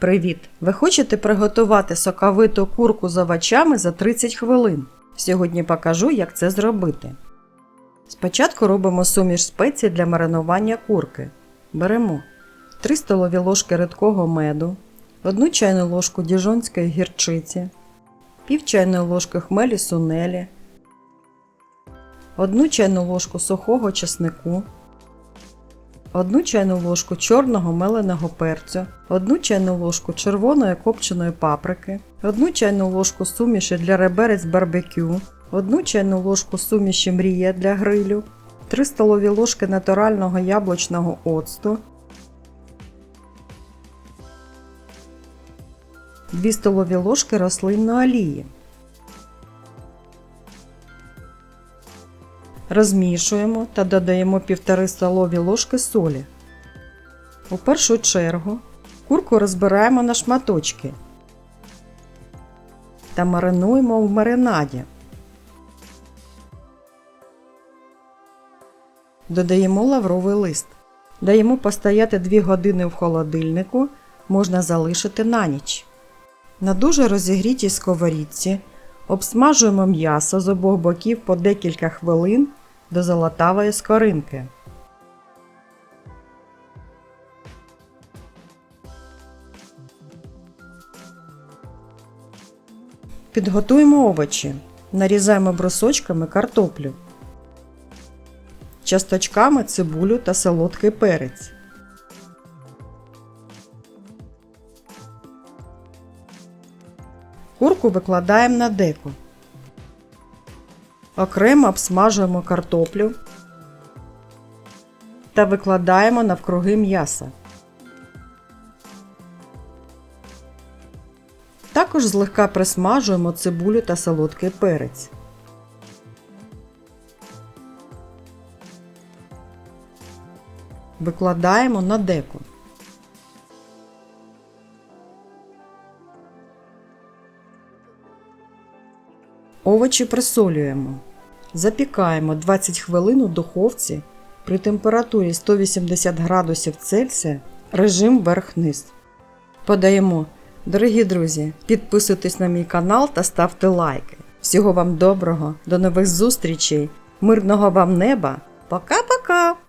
Привіт! Ви хочете приготувати соковиту курку з овочами за 30 хвилин? Сьогодні покажу, як це зробити. Спочатку робимо суміш спецій для маринування курки. Беремо 3 столові ложки рідкого меду, 1 чайну ложку діжонської гірчиці, пів чайної ложки хмелі сунелі, 1 чайну ложку сухого чеснику, 1 чайну ложку чорного меленого перцю, 1 чайну ложку червоної копченої паприки, 1 чайну ложку суміші для реберець барбекю, 1 чайну ложку суміші мрія для грилю, 3 столові ложки натурального яблучного оцту, 2 столові ложки рослинної олії. Розмішуємо та додаємо 1,5 столові ложки солі. У першу чергу курку розбираємо на шматочки та маринуємо в маринаді. Додаємо лавровий лист. Даємо постояти 2 години в холодильнику, можна залишити на ніч. На дуже розігрітій сковорідці обсмажуємо м'ясо з обох боків по декілька хвилин до золотавої скоринки. Підготуємо овочі. Нарізаємо брусочками картоплю, часточками цибулю та солодкий перець. Курку викладаємо на деко. Окремо обсмажуємо картоплю та викладаємо навкруги м'яса. Також злегка присмажуємо цибулю та солодкий перець. Викладаємо на деко. Овочі присолюємо. Запікаємо 20 хвилин у духовці при температурі 180 градусів Цельсія режим верх-низ. Подаємо. Дорогі друзі, підписуйтесь на мій канал та ставте лайки. Всього вам доброго, до нових зустрічей, мирного вам неба. Пока-пока!